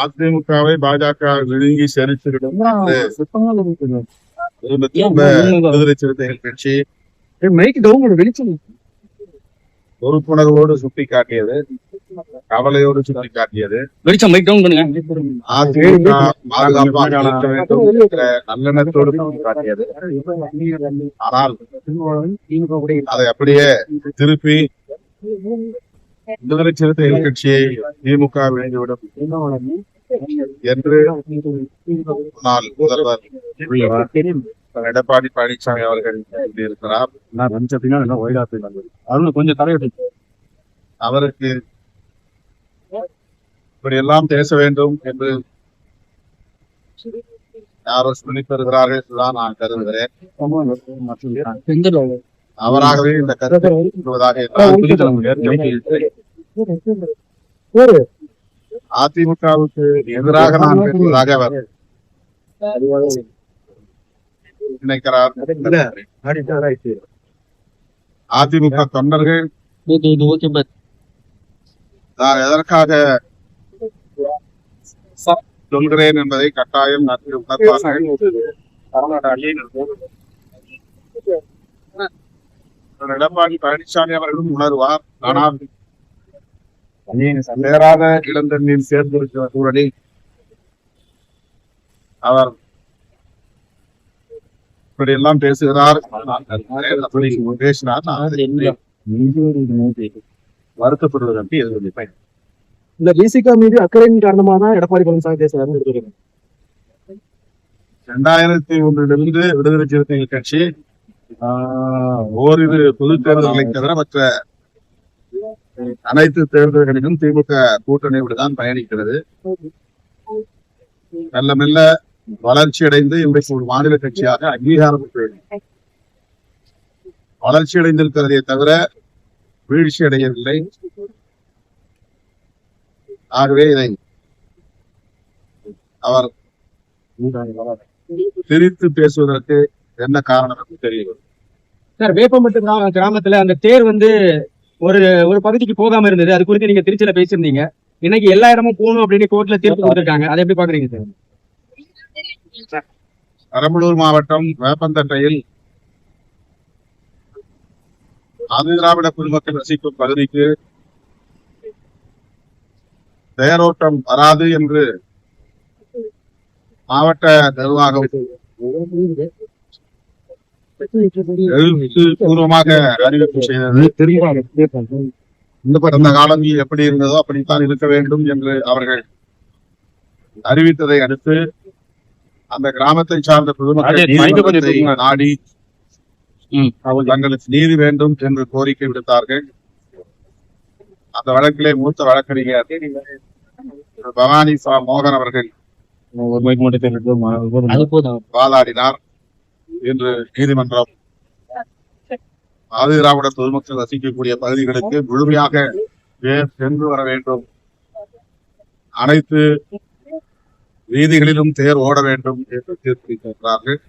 அதிமுகவை பாஜக விழுங்கி செலுத்திவிடும். விடுதலை சிறுத்தைகள் கட்சி. வெளிச்சம். பொறுப்புணர்வோடு சுட்டிக்காட்டியது கவலையோடு சுட்டிக்காட்டியது. வெளிச்சம் மைக் டவுன் பண்ணுங்க. அதிமுக பாதுகாப்பாக நல்லெண்ணத்தோடு சுட்டிக்காட்டியது. ஆனால் அதை அப்படியே திருப்பி விடுதலை சிறுத்தைகள் கட்சியை திமுக விழுந்துவிடும் என்று முன்னாள் முதல்வர் எடப்பாடி பழனிசாமி அவர்கள் அருண் கொஞ்சம் தலையிட்டு அவருக்கு இப்படி எல்லாம் பேச வேண்டும் என்று யாரோ சொல்லித் தருகிறார்கள் என்றுதான் நான் கருதுகிறேன். அவராகவே இந்த கருத்தை அதிமுகவுக்கு எதிராக நான் பேசுவதாக அவர் நினைக்கிறார் அதிமுக தொண்டர்கள் நான் எதற்காக சொல்கிறேன் என்பதை கட்டாயம் திரு எடப்பாடி பழனிசாமி அவர்களும் உணர்வார். ஆனால் சேராத இளந்தண்ணில் சேர்ந்திருக்கிற சூழலில் அவர் இப்படி எல்லாம் பேசுகிறார். பேசினார். நான் அதை வருத்தப்படுவது அப்படி எதிர்ப்பு இந்த விசிகா மீது அக்கறையின் காரணமா தான் எடப்பாடி பழனிசாமி எடுத்துக்கிறேன் இரண்டாயிரத்தி ஒன்றிலிருந்து விடுதலை சிறுத்தைகள் கட்சி ஓரிரு பொது தேர்தல்களை தவிர மற்ற அனைத்து தேர்தல்களிலும் திமுக கூட்டணியோடு தான் பயணிக்கிறது. மெல்ல மெல்ல வளர்ச்சி அடைந்து இன்றைக்கு ஒரு மாநில கட்சியாக அங்கீகாரம் வளர்ச்சி அடைந்திருக்கிறதே தவிர வீழ்ச்சி அடையவில்லை. ஆகவே இதை அவர் திரித்து பேசுவதற்கு என்ன காரணம் என்று தெரியவில்லை. சார் வேப்பம்பட்டு கிராம- கிராமத்துல அந்த தேர் வந்து ஒரு ஒரு பகுதிக்கு போகாம இருந்தது. அது குறித்து நீங்க திருச்சியில பேசியிருந்தீங்க. இன்னைக்கு எல்லா இடமும் போகணும் அப்படின்னு கோர்ட்ல தீர்ப்பு கொடுத்திருக்காங்க. அதை எப்படி பாக்குறீங்க சார்? பெரம்பலூர் மாவட்டம் வேப்பந்தட்டையில் ஆதி திராவிட குடிமக்கள் வசிக்கும் பகுதிக்கு தேரோட்டம் வராது என்று மாவட்ட நிர்வாகம் எழுத்துப்பூர்வமாக அறிவிப்பு செய்தது கடந்த காலங்களில் எப்படி இருந்ததோ அப்படித்தான் இருக்க வேண்டும் என்று அவர்கள் அறிவித்ததை அடுத்து அந்த கிராமத்தை சார்ந்த பொதுமக்கள். நாடி ம். தங்களுக்கு நீதி வேண்டும் என்று கோரிக்கை விடுத்தார்கள் அந்த வழக்கிலே மூத்த வழக்கறிஞர் பவானி சா மோகன் அவர்கள் வாதாடினார் என்று நீதிமன்றம் ஆதி திராவிட பொதுமக்கள் வசிக்கக்கூடிய பகுதிகளுக்கு முழுமையாக சென்று வர வேண்டும். அனைத்து வீதிகளிலும் தேர் ஓட வேண்டும் என்று தீர்ப்பளித்திருக்கிறார்கள்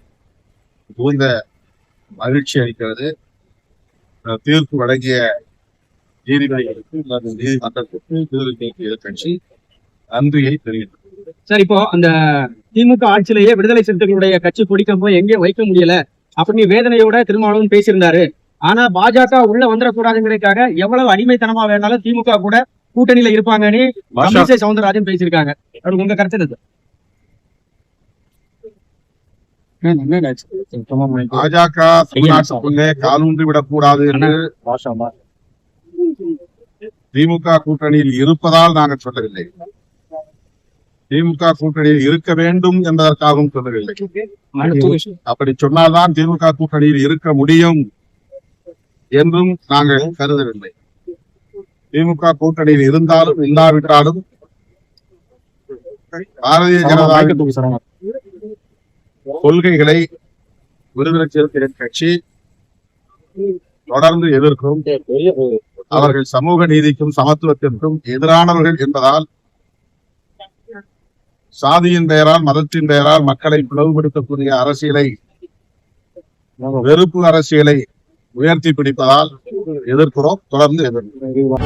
மிகுந்த மகிழ்ச்சி அளிக்கிறது. தீர்ப்பு வழங்கிய நீதிபதிகளுக்கு நீதிமன்றத்திற்கு தீர்வு எதிர்கட்சி நன்றியை தெரிவித்தது சார் இப்போ அந்த திமுக ஆட்சியிலேயே விடுதலை சிறுத்தைகளுடைய கட்சி பிடிக்கும் போய் எங்கேயும் வைக்க முடியல. அப்படின்னு வேதனையோட திருமாவளவன் பேசியிருந்தாரு. ஆனா பாஜக உள்ள வந்துடக்கூடாதுங்கிறதுக்காக எவ்வளவு அடிமைத்தனமா வேணாலும் திமுக கூட கூட்டணியில இருப்பாங்கன்னு தமிழிசை சவுந்தரராஜன் பேசியிருக்காங்க. அது உங்க கருத்து என்ன பாஜக காலூன்றி விடக்கூடாது என்று திமுக கூட்டணியில் இருப்பதால் நாங்கள் சொல்லவில்லை. திமுக கூட்டணியில் இருக்க வேண்டும் என்பதற்காகவும் சொல்லவில்லை அப்படி சொன்னால்தான் திமுக கூட்டணியில் இருக்க முடியும் என்றும் நாங்கள் கருதவில்லை. திமுக கூட்டணியில் இருந்தாலும் இல்லாவிட்டாலும் பாரதிய ஜனதா கொள்கைகளை விடுதலை சிறுத்தைகள் கட்சி தொடர்ந்து எதிர்க்கும் அவர்கள் சமூக நீதிக்கும் சமத்துவத்திற்கும் எதிரானவர்கள் என்பதால் சாதியின் பெயரால் மதத்தின் பெயரால் மக்களை பிளவுபடுத்தக்கூடிய அரசியலை வெறுப்பு அரசியலை உயர்த்தி பிடிப்பதால் எதிர்க்கிறோம் தொடர்ந்து எதிர்க்கிறோம்.